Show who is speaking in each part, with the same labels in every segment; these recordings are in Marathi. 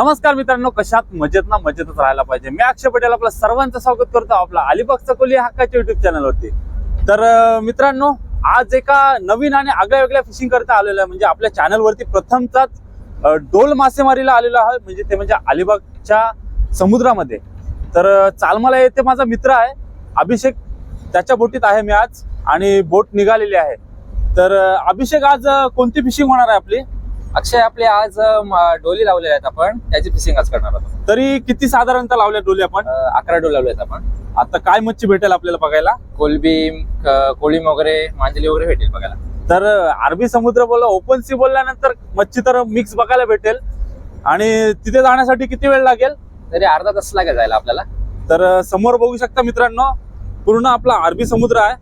Speaker 1: नमस्कार मित्रांनो कशात मजेत ना मजेतच राहायला पाहिजे. मी अक्षय पटेल आपलं सर्वांचं स्वागत करतो. आपला अलिबागचा कोली हक्काच्या युट्यूब चॅनलवरती तर मित्रांनो आज एका नवीन आणि आगळ्या वेगळ्या फिशिंग करता आलेलं आहे. म्हणजे आपल्या चॅनलवरती प्रथमचाच डोल मासेमारीला आलेलो आहे. म्हणजे ते म्हणजे अलिबागच्या समुद्रामध्ये. तर अं, चालमाला येथे माझा मित्र आहे. अभिषेक त्याच्या बोटीत आहे मी आज. आणि बोट निघालेली आहे. तर अभिषेक आज कोणती फिशिंग होणार आहे आपली?
Speaker 2: अक्षय आपले आज डोली लावलेल्या आहेत आपण. त्याची फिशिंग आज करणार आहोत.
Speaker 1: तरी किती साधारणतः लावल्या डोली आपण?
Speaker 2: अकरा डोली लावले आहेत आपण.
Speaker 1: आता काय मच्छी भेटेल आपल्याला बघायला?
Speaker 2: कोलबी क- कोळीम वगैरे मांजली वगैरे भेटेल बघायला.
Speaker 1: तर अरबी समुद्र बोलला ओपन सी बोलल्यानंतर मच्छी तर मिक्स बघायला भेटेल. आणि तिथे जाण्यासाठी किती वेळ लागेल?
Speaker 2: तरी अर्धा तास लागेल जायला आपल्याला.
Speaker 1: तर समोर बघू शकता मित्रांनो पूर्ण आपला अरबी समुद्र आहे.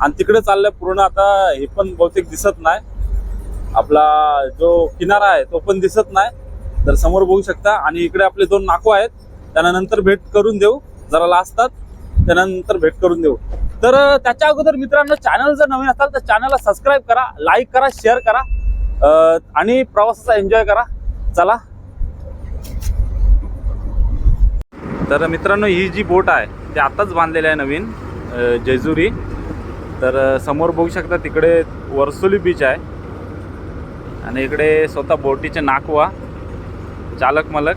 Speaker 1: आणि तिकडे चाललंय पूर्ण आता हे पण बहुतेक दिसत नाही. आपला जो किनारा आहे तो पण दिसत नाही. तर समोर बघू शकता. आणि इकडे आपले दोन नाको आहेत. त्यांना नंतर भेट करून देऊ. जरा लाजतात. त्यानंतर भेट करून देऊ. तर त्याच्या अगोदर मित्रांनो चॅनल जर नवीन असाल तर चॅनलला सबस्क्राईब करा लाईक करा शेअर करा. आणि प्रवासाचा एन्जॉय करा. चला. तर मित्रांनो ही जी बोट आहे ती आताच बांधलेली आहे नवीन जेजुरी. तर समोर बघू शकता तिकडे वर्सोली बीच आहे. आणि इकडे स्वतः बोटीचे नाकवा चालक मालक.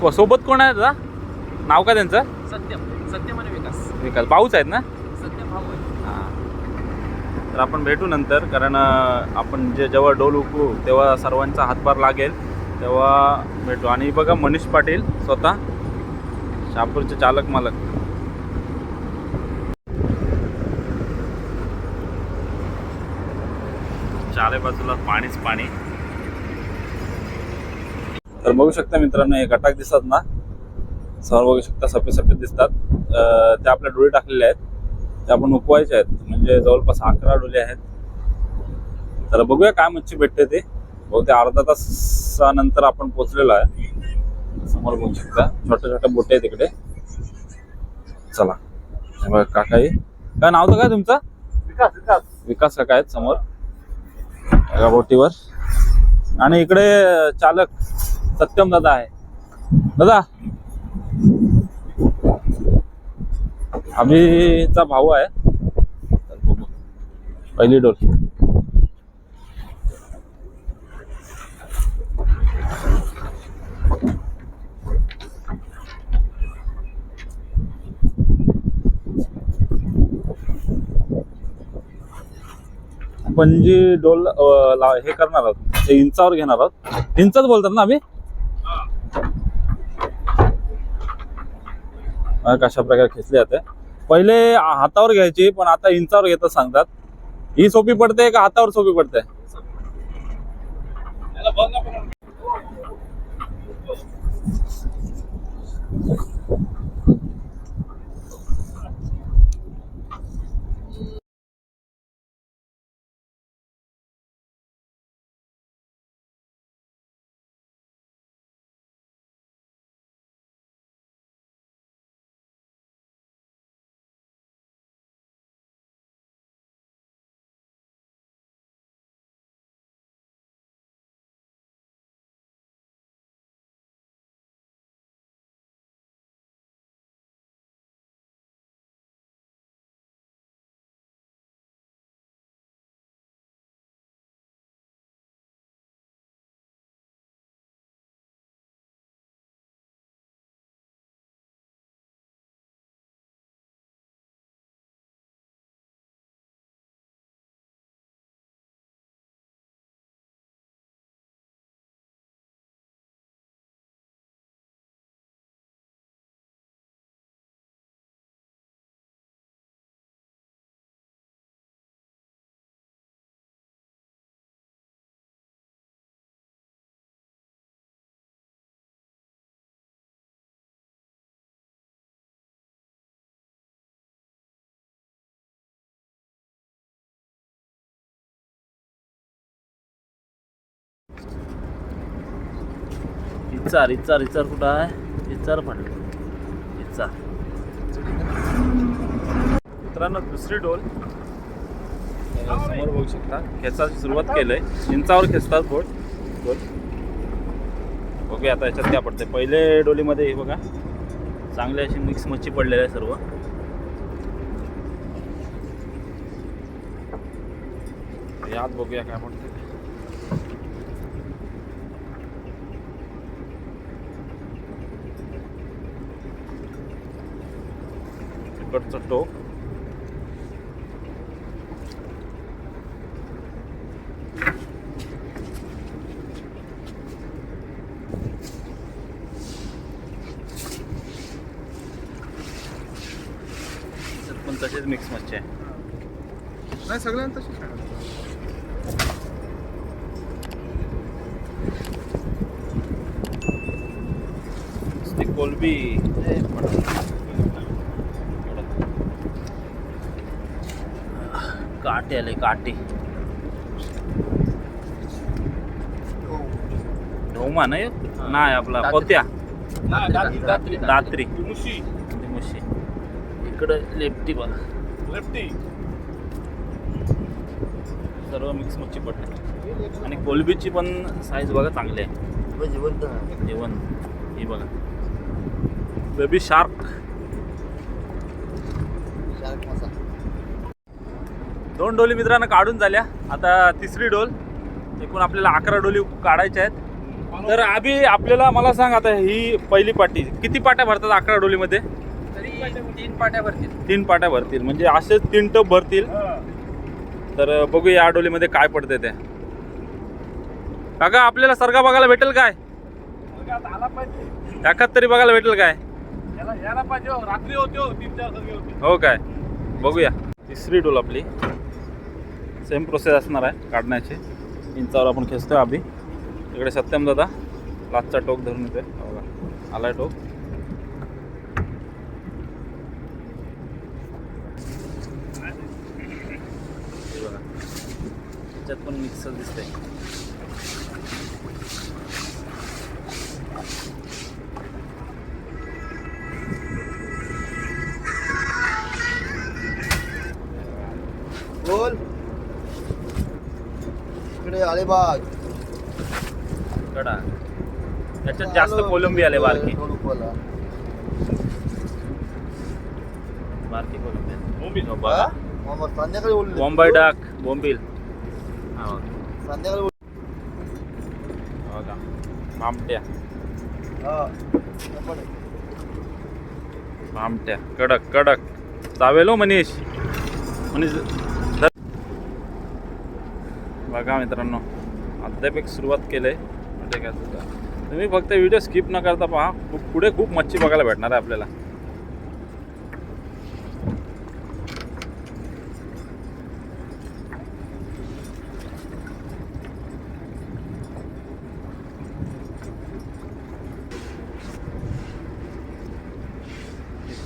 Speaker 1: को- सोबत कोण आहे दादा? नाव का त्यांचं?
Speaker 2: सत्यम. सत्यम आणि विकास.
Speaker 1: विकास. भाऊच आहेत ना?
Speaker 2: सत्यम भाऊ.
Speaker 1: हां. तर आपण भेटू नंतर कारण आपण जे जेव्हा डोल उकळू तेव्हा सर्वांचा हातभार लागेल तेव्हा भेटू. आणि बघा मनीष पाटील स्वतः शहापूरचे चालक मालक. चारे बाजूला पाणीच पाणी. तर बघू शकता मित्रांनो हे गटाक दिसतात ना? समोर बघू शकता सफेद सफेद दिसतात. अ, ते आपल्या डोळे टाकलेले आहेत. ते आपण उपवायचे आहेत. म्हणजे जवळपास अकरा डोले आहेत. तर बघूया काय मच्छी भेटते ते. बहुतेक अर्धा तासानंतर आपण पोचलेलो आहे. समोर बघू शकता छोट्या छोट्या बोटे आहेत तिकडे. चला. हे बघा काकाई. काय नाव तर काय तुमचं?
Speaker 3: विकास विकास.
Speaker 1: विकास काका आहेत समोर. या बोटीवर. आणि इकडे चालक सत्यम दादा आहे. दादा. अभिचा भाऊ आहे. पहिली डोल पणजी डोल हे करणार आहोत इंचावर घेणार आहोत इंचच बोलतात ना आम्ही? कशा प्रकारे खेचले जाते. पहिले हातावर घ्यायची पण आता इंचावर घेतात सांगतात. ही सोपी पडते का हातावर सोपी पडते? इचार इचार इचार कुठं आहे? इचार पडलं इचार मित्रांनो दुसरी डोल समोर बघू शकता. खेचा सुरुवात केलंय. चिंचावर खेचतात बोट. डोल बघूया आता याच्यात काय पडते पहिले डोलीमध्ये हे बघा. चांगली अशी मिक्स मच्छी पडलेली आहे सर्व. यात बघूया काय म्हणते तिकडचं टोक पण तसेच मिक्स मच्छी आहे.
Speaker 3: नाही सगळ्यांना तशी शाळा
Speaker 1: ती कोलबी काटे ढोमा नाही? नाही आपला. पोत्या
Speaker 2: दात्री.
Speaker 1: दात्री. मुशी. इकडं लेफ्टी बघा. सर्व मिक्स मच्छी पडते आणि कोलबीची पण साईज बघा चांगली आहे.
Speaker 3: जिवंत.
Speaker 1: जेवण ही बघा. बेबी शार्क दोन डोली मित्रांनो काढून झाल्या. आता तिसरी डोल. एकूण आपल्याला अकरा डोली काढायच्या आहेत. तर आधी आपल्याला मला सांग आता ही पहिली पाटी किती पाट्या भरतात अकरा डोलीमध्ये?
Speaker 2: तरी तीन पाट्या भरतील.
Speaker 1: तीन पाट्या भरतील. म्हणजे असेच तीन टप भरतील तर बघू या डोलीमध्ये काय पडते ते. काका आपल्याला सरगा बघायला भेटेल काय? एखाद तरी बघायला भेटेल काय?
Speaker 3: रात्री होते तीन चार सर्वे होते.
Speaker 1: हो काय? बघूया. तिसरी डोल आपली. सेम प्रोसेस असणार आहे काढण्याची. इंचावर आपण खेचतोय आभी इकडे सत्यम दादा लास्टचा टोक धरून येते हा बघा आलाय टोक. त्याच्यात पण मिक्सर दिसतंय.
Speaker 3: अलिबाग
Speaker 1: कडा त्याच्यात जास्त कोलंबी आले बारकी. बारकी कोलंबी. हो, बघा
Speaker 3: संध्याकाळी बोलले
Speaker 1: डाक बोंबील. हा बघा.
Speaker 3: संध्याकाळी बोल
Speaker 1: हा बघा मामट्या.
Speaker 3: हा.
Speaker 1: कडक कडक. चावेल हो मनीष. मनीष धर. बघा मित्रांनो. अद्याप एक सुरुवात केलंय. म्हणजे काय तुम्ही फक्त व्हिडिओ स्किप न करता पहा. पुढे खूप मच्छी बघायला भेटणार आहे आपल्याला.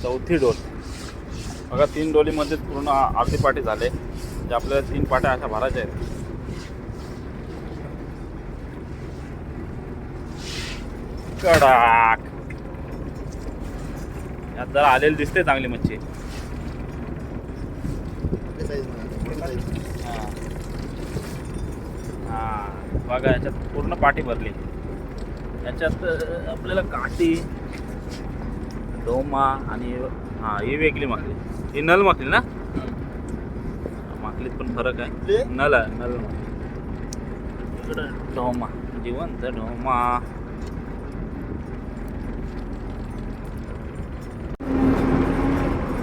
Speaker 1: चौथी डोल. बघा तीन डोलीमध्ये पूर्ण आरती पाटी झाले. जे आपल्याला तीन पाट्या अशा भरायच्या आहेत. कडाक. यात जरा आलेली दिसते चांगली मच्छी. हा. बघा याच्यात पूर्ण पाठी भरली. याच्यात आपल्याला काठी डोमा आणि हा ही वेगळी माकली ही नल माकली ना? माकलीत पण फरक आहे? नल आहे नल ढोमा जिवंत ढोमा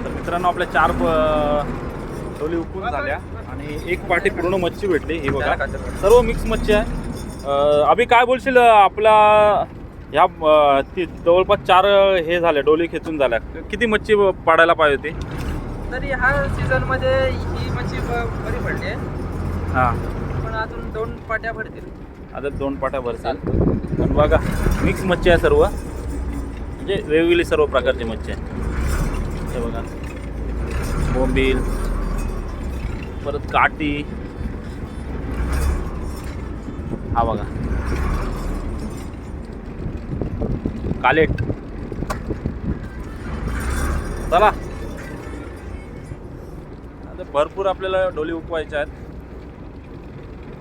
Speaker 1: तर मित्रांनो आपल्या चार डोली उकळून झाल्या आणि एक पाठी पूर्ण मच्छी भेटली. ही बघा. सर्व मिक्स मच्छी आहे. अभि काय बोलशील आपला ह्या ती जवळपास चार हे झाल्या डोली खेचून झाल्या. किती मच्छी पाडायला पाहिजे होती?
Speaker 2: तरी ह्या सीझनमध्ये ही मच्छी बरी पडली.
Speaker 1: हां.
Speaker 2: पण अजून दोन पाट्या भरतील.
Speaker 1: आता दोन पाट्या भरतील. पण बघा मिक्स मच्छी आहे सर्व. म्हणजे वेगवेगळी सर्व प्रकारची मच्छी आहे. हे बघा. बोंबील परत काटी. हा बघा. कालेट. चला. आता भरपूर आपल्याला डोली उकवायच्या आहेत.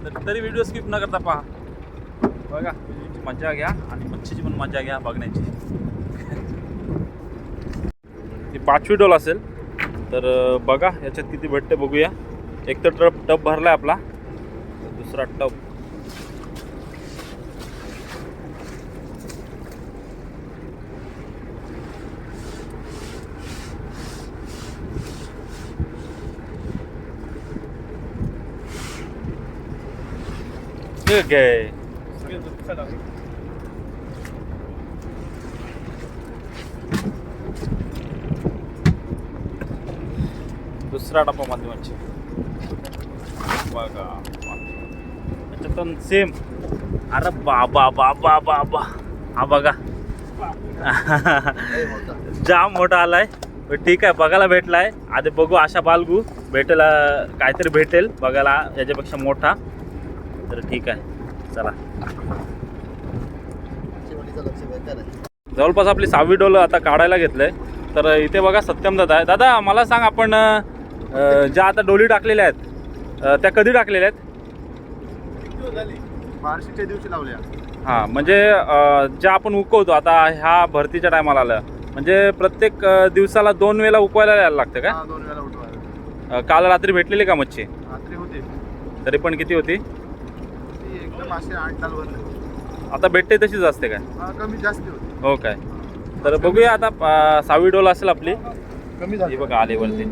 Speaker 1: तर तरी व्हिडिओ स्किप न करता पहा. बघा व्हिडिओची मजा घ्या आणि मच्छीची पण मजा घ्या बघण्याची. ती पाचवी डोल असेल. तर बघा याच्यात किती भेटते बघूया. एक तर टप टप भरलाय आपला. दुसरा टप. ठीक आहे. दुसरा डप्पामध्ये म्हणजे बघा. त्याच्यातून सेम अरे बाबा बाबा बाबा. हा बघा. जाम मोठा आलाय. ठीक आहे बघायला भेटलाय. आधी बघू आशा बालगू. भेटेल काहीतरी भेटेल बघायला याच्यापेक्षा मोठा. तर ठीक आहे. चला. जवळपास आपली सहावी डोल आता काढायला घेतलंय. तर इथे बघा सत्यम दादा आहे. दादा मला सांग आपण अं, ज्या आता डोली टाकलेल्या आहेत अं, त्या कधी टाकलेल्या आहेत?
Speaker 3: बार्शीच्या दिवशी लावल्या.
Speaker 1: हां म्हणजे अं, ज्या आपण उकवतो आता ह्या भरतीच्या टायमाला आलं म्हणजे प्रत्येक अं, दिवसाला दोन वेळेला उकवायला यायला लागतं का?
Speaker 3: हा, दोन वेळा
Speaker 1: अं, काल रात्री भेटलेली का मच्छी?
Speaker 3: रात्री होते.
Speaker 1: तरी पण किती होती?
Speaker 3: ती एकदम आठ डाल
Speaker 1: आता भेटते तशीच असते काय?
Speaker 3: कमी जास्ती होते.
Speaker 1: हो काय? तर बघूया आता अं, सहावी डोल असेल आपली.
Speaker 3: कमी
Speaker 1: ही
Speaker 3: झाली
Speaker 1: बघा आले वरती.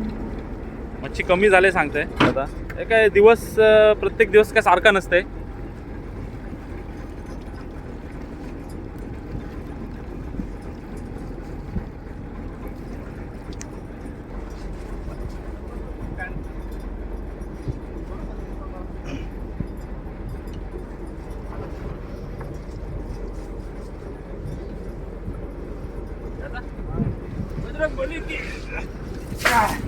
Speaker 1: मच्छी कमी झाले सांगते आता हे काय दिवस प्रत्येक दिवस काय सारखा नसते तर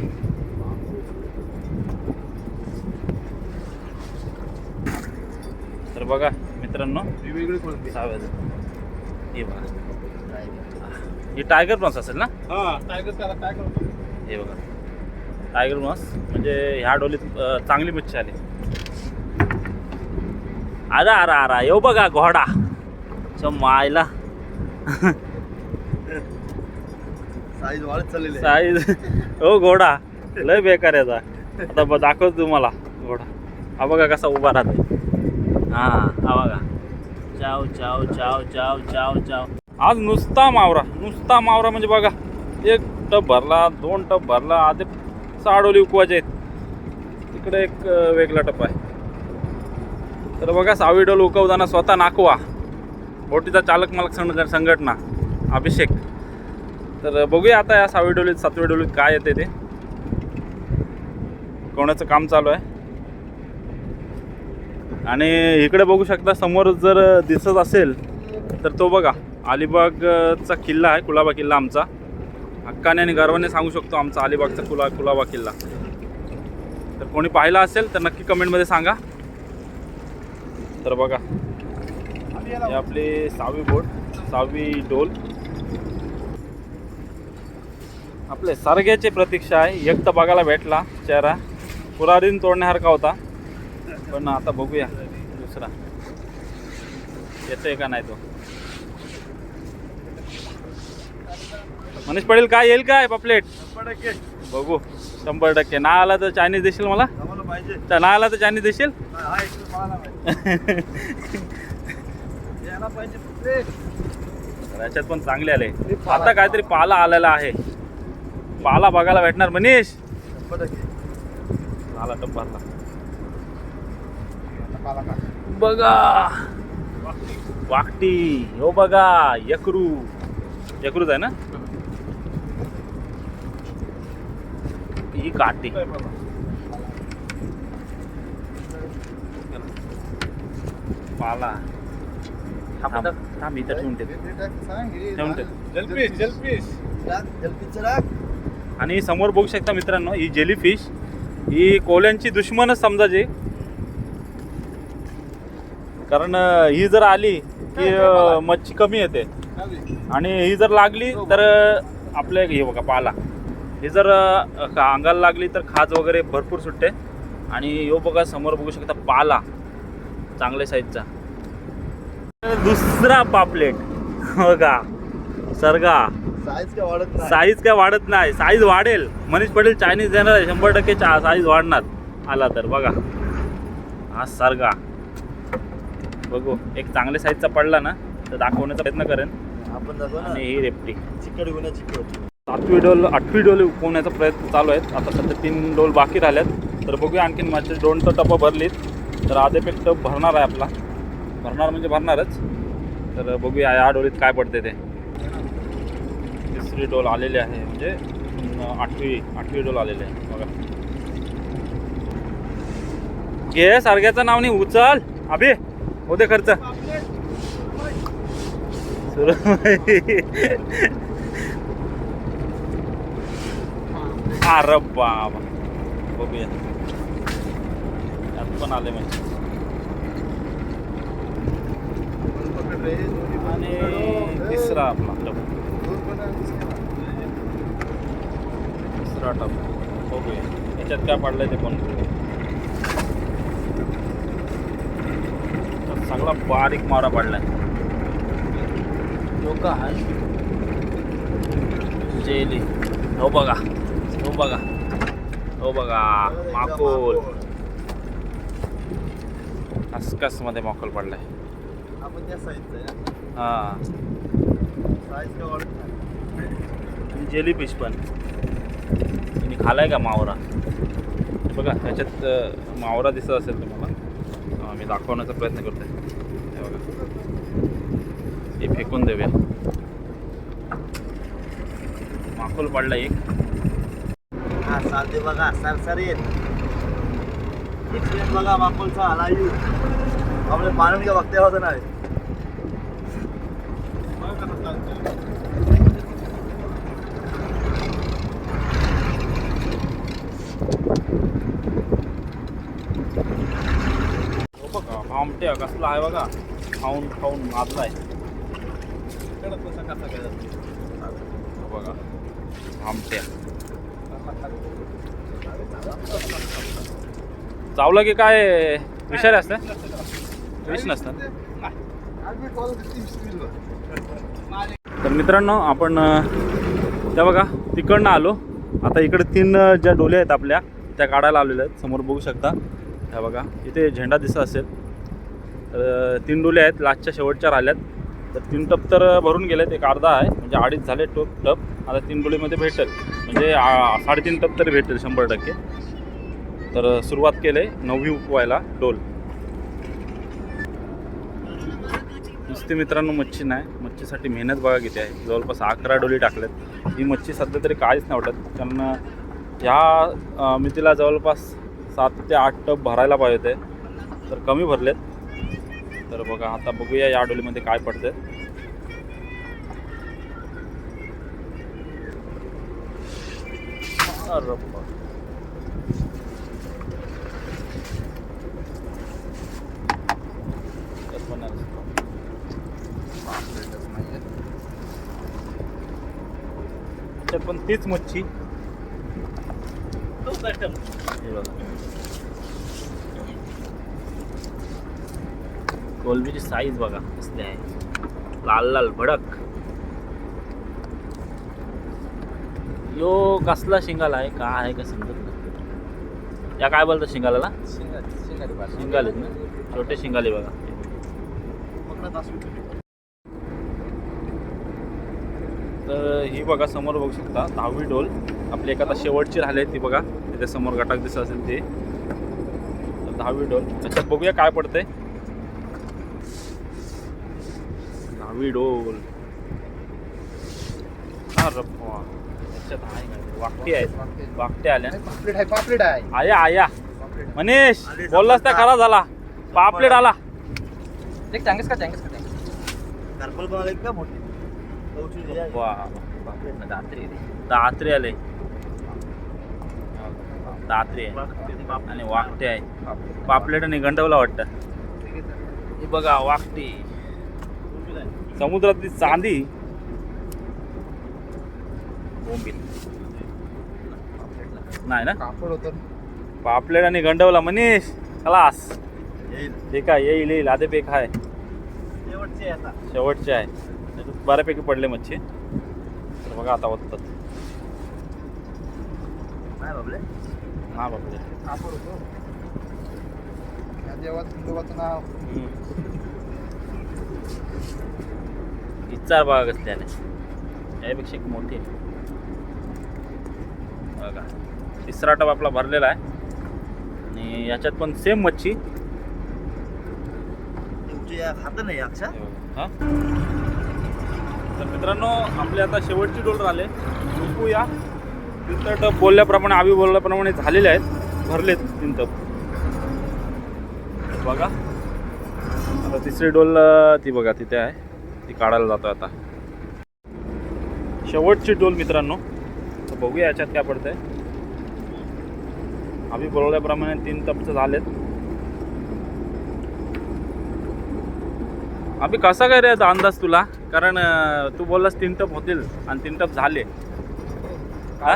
Speaker 1: बघा मित्रांनो.
Speaker 3: ही वेगळी कोणती?
Speaker 1: सहाव्याचं हे बघा. ही टायगर प्रॉन्स असेल ना?
Speaker 3: हा टायगर त्याला काय करतो?
Speaker 1: हे बघा. टायगर प्रॉन्स म्हणजे ह्या डोलीत चांगली मच्छी आली. आरा आरा आरा. येऊ बघा घोडा. मायला.
Speaker 3: साईज वाढत चाललेली
Speaker 1: साईज हो घोडा. लय बेकार याचा आता. दाखवतो तुम्हाला. घोडा. हा बघा कसा उभा राहतो हा हा बघा चाव चाव चाव चाव चाव चाव. आज नुसता मावरा नुसता मावरा म्हणजे बघा एक टप भरला दोन टप भरला आधी साडोली उकवायचे आहेत. इकडे एक वेगळा टप आहे. तर बघा सावी डोल उकवताना स्वतः नाकवा. बोटीचा चालक मालक संघ संघटना अभिषेक. तर बघूया आता या सावी डोलीत सातवी डोलीत काय येते ते. कोणाचं काम चालू आहे? आणि इकडे बघू शकता समोर जर दिसत असेल तर तो बघा अलिबागचा किल्ला आहे कुलाबा किल्ला आमचा. हक्काने आणि गर्वाने सांगू शकतो आमचा अलिबागचा कुला कुलाबा किल्ला. तर कोणी पाहिला असेल तर नक्की कमेंटमध्ये सांगा. तर बघा हे आपली सहावी बोट सहावी डोल आपले सरग्याची प्रतीक्षा आहे एक तर बघायला भेटला चेहरा. पुरारीन तोडण्यासारखा होता. पण आता बघूया दुसरा. येतोय का नाही तो? मनीष पडेल काय येईल काय पापलेट? बघू. शंभर टक्के. ना आला तर चायनीज देशील मला?
Speaker 3: पाहिजे.
Speaker 1: ना आला तर चायनीज देशील. याच्यात पण चांगले आले. आता काहीतरी पाला आलेला आहे. पाला बघायला भेटणार मनीष. आला टप्पाला? बघा. वाकटी हो बघा यकरू. यकरूच आहे ना? ही काठी. पाला. थांब इथं ठेवून. आणि समोर बघू शकता मित्रांनो ही जेली फिश ही कोल्यांची दुश्मनच समजायची कारण ही जर आली की मच्छी कमी येते. आणि ही जर लागली तर आपल्या हे बघा पाला. ही जर अंगाला लागली तर खाज वगैरे भरपूर सुटते. आणि यो बघा समोर बघू शकता पाला. चांगल्या साईजचा दुसरा पापलेट. बघा. सरगा.
Speaker 4: साईज काय वाढत
Speaker 1: साईज काय वाढत नाही. साईज वाढेल. मनीष पटेल चायनीज देणार आहे, शंभर टक्के साईज वाढणार. आला तर बघा. हा सरगा. बघू. एक चांगल्या साईजचा पडला ना तर दाखवण्याचा प्रयत्न करेन.
Speaker 4: आपण जातो ना.
Speaker 1: आणि ही रेपटी.
Speaker 4: चिकट गुन्हा चिकट.
Speaker 1: सातवी डोल आठवी डोल उपवण्याचा प्रयत्न चालू आहे आता सध्या तीन डोल बाकी राहिल्यात. तर बघूया आणखीन माझे दोन तर टप्पा भरलीत. तर आधे पेक टप भरणार आहे आपला. भरणार म्हणजे भरणारच. तर बघूया या डोलीत काय पडते ते. तिसरी डोल आलेली आहे. म्हणजे आठवी आठवी डोल आलेली आहे. बघा. घे सारख्याचं नाव नाही उचल. अभि. होते खर्च. अरे बाबा. बघूया. त्यात पण आले म्हणजे आणि तिसरा आपला. टप तिसरा टप. बघूया. याच्यात काय पडलंय ते पण. सगळा बारीक मारा पडलाय. तो का आहे जेली. हो बघा. हो बघा. हो बघा. माकोल. खसखसमध्ये माकोल पडलाय.
Speaker 4: आपण त्या साईजचा
Speaker 1: हा.
Speaker 4: साईज
Speaker 1: आणि जेली फिश पण. तिने खालाय का मावरा? बघा त्याच्यात मावरा दिसत असेल तुम्हाला. मी दाखवण्याचा प्रयत्न करतोय. बघा हे फेकून देऊया माकोल पडला एक.
Speaker 4: हा चालते बघा सरसरीत एक्सपिरियन्स बघा माकोलचा आला यू आपले मानून घ्या बघते होतं नाही?
Speaker 1: हो बघा आमटे कसला आहे बघा. खाऊन खाऊन माजलाय हो बघा. आमट्या चावलं की काय? विषारी असतं? विष नसतं तर मित्रांनो आपण त्या बघा तिकडनं आलो. आता इकडे तीन ज्या डोल्या आहेत आपल्या त्या काढायला आलेल्या आहेत. समोर बघू शकता. त्या बघा इथे झेंडा दिसत असेल. तर तीन आहेत लास्टच्या शेवटच्या राहिल्यात तर तीन टप तर भरून गेलेत एक अर्धा आहे म्हणजे अडीच झाले टोप टप. आता तीन भेटेल. म्हणजे आ, साडेतीन टप तरी भेटेल शंभर टक्के. तर सुरुवात केले नववी उपवायला डोल. नुसती मित्रांनो मच्छी नाही. मच्छीसाठी मेहनत बघा किती आहे. जवळपास अकरा डोली टाकल्यात ही मच्छी सध्या तरी काहीच नाही वाटत. कारण ह्या मितीला जवळपास सात ते आठ टप भरायला पाहिजे होते. तर कमी भरलेत. तर बघा आता बघूया या डोलीमध्ये काय पडते पण तीच मच्छी बघा. कोलबीची साईज बघा. कसली आहे. लाल लाल भडक. यो कसला शिंगाला आहे? का आहे का समजत नाही. या काय बोलतात शिंगाला
Speaker 2: शिंगाले
Speaker 1: ना? छोटे शिंगाले बघा. तर ही बघा समोर बघू शकता दहावी डोल आपली एखादा शेवटची राहिली ती बघा. त्याच्यासमोर गटाक दिसत असेल ते. तर दहावी डोल त्याच्यात बघूया काय पडतंय. दहावी डोल अरे बुवा. त्याच्यात आहे काय वाकटी आहेत आल्या.
Speaker 4: पापलेट आहे पापलेट आहे.
Speaker 1: आया आया. मनीष बोललास त्या खरा झाला. पापलेट आला.
Speaker 2: एक टांगेस का
Speaker 4: मोठी? दात्री
Speaker 1: दात्रे आले. दात्रे आहे. आणि वाकटे आहे. पापलेट आणि गंडवला वाटतं. हे बघा वाकटी समुद्रातली चांदी. बोंबील. नाही ना?
Speaker 2: कापड होतं.
Speaker 1: पापलेट आणि गंडवला मनीष. क्लास
Speaker 4: येईल.
Speaker 1: ठीक आहे येईल येईल. आधे पेक आहे
Speaker 4: शेवटचे आता.
Speaker 1: शेवटचे आहे. त्याच्यात बऱ्यापैकी पडले मच्छी. तर बघा आता
Speaker 4: नाही बाबले
Speaker 1: हा बापरे
Speaker 2: कापड होतं. या देवाचं देवाचं नाव.
Speaker 1: इच्छा बघा कसल्याने. यापेक्षा एक मोठी बघा तिसरा टप आपला भरलेला आहे. आणि याच्यात पण सेम मच्छी.
Speaker 4: या नाही
Speaker 1: हा तर मित्रांनो आपले आता शेवटची डोल राहिले. झोपूया. तीन टप बोलल्याप्रमाणे आम्ही बोलल्याप्रमाणे झालेले आहेत. भरलेत तीन टप बघा. तिसरी डोल ती बघा तिथे आहे. ती काढायला जातो आता. शेवटची डोल मित्रांनो. तर बघूया याच्यात काय पडतंय. आम्ही बोलवल्याप्रमाणे तीन टपचं झालेत. आम्ही कसा काय रे याचा अंदाज तुला? कारण तू बोललास तीन टप होतील आणि तीन टप झाले?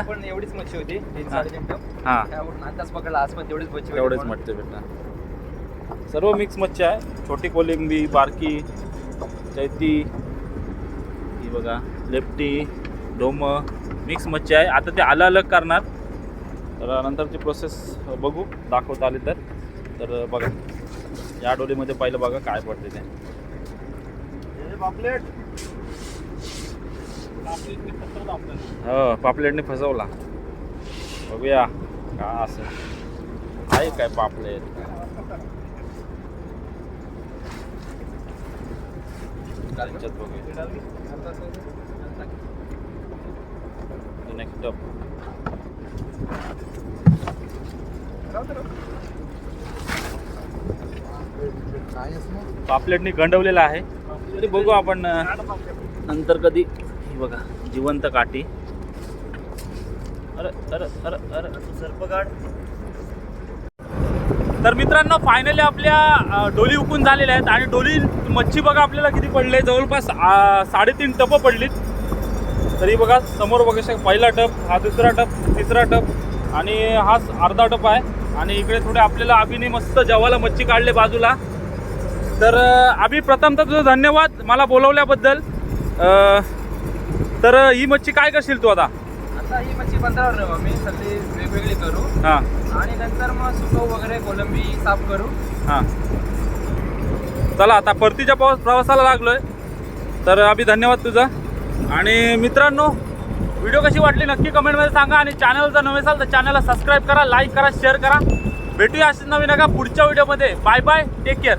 Speaker 2: पण एवढीच मच्छी होती. तीन
Speaker 1: हा.
Speaker 2: साडेतीन टप
Speaker 1: हां.
Speaker 2: आताच पकडला. आज पण तेवढीच मच्छी
Speaker 1: तेवढेच
Speaker 2: होती.
Speaker 1: मच्छी भेटणार. सर्व मिक्स मच्छी आहे. छोटी कोलिंबी बारकी चैती ही बघा लेफ्टी डोम मिक्स मच्छी आहे. आता ते अलग अलग करणार. तर नंतरची प्रोसेस बघू. दाखवता आली तर. तर बघा या डोलीमध्ये पहिलं बघा काय पडते ते.
Speaker 4: पापलेट.
Speaker 1: हो पापलेटने फसवला. बघूया. काय असं? आहे काय पापलेट? त्यांच्यात बघूया नेक्स्ट टप
Speaker 2: काय
Speaker 1: पापलेटने गंडवलेला आहे. तरी बघू आपण नंतर कधी. बघा जिवंत काठी. अरे अरे अरे अरे.
Speaker 4: सर्पगाड
Speaker 1: तर मित्रांनो फायनली आपल्या डोली उकून झालेल्या आहेत. आणि डोली मच्छी बघा आपल्याला किती पडले. जवळपास साडेतीन टपं पडलीत. तरी बघा समोर बघा शक- पहिला टप हा दुसरा टप तिसरा टप आणि हा स- अर्धा टप आहे. आणि इकडे थोडे आपल्याला अभिने मस्त जेवायला मच्छी काढले बाजूला. तर अभि प्रथमतः तुझं धन्यवाद मला बोलवल्याबद्दल. तर ही मच्छी काय करशील तू आता?
Speaker 2: आता ही मच्छी ठेवू आम्ही. सगळी वेगवेगळी करू.
Speaker 1: हां.
Speaker 2: आणि नंतर मग सुकव वगैरे कोलंबी साफ करू.
Speaker 1: हां. चला आता परतीच्या पाऊस प्रवासाला लागलोय. तर अभि धन्यवाद तुझा. आणि मित्रांनो व्हिडिओ कशी वाटली नक्की कमेंटमध्ये सांगा आणि चॅनल जर नवे असाल तर चॅनलला सबस्क्राईब करा लाईक करा शेअर करा. भेटूया अशीच नवीन नका पुढच्या व्हिडिओमध्ये. Bye bye take care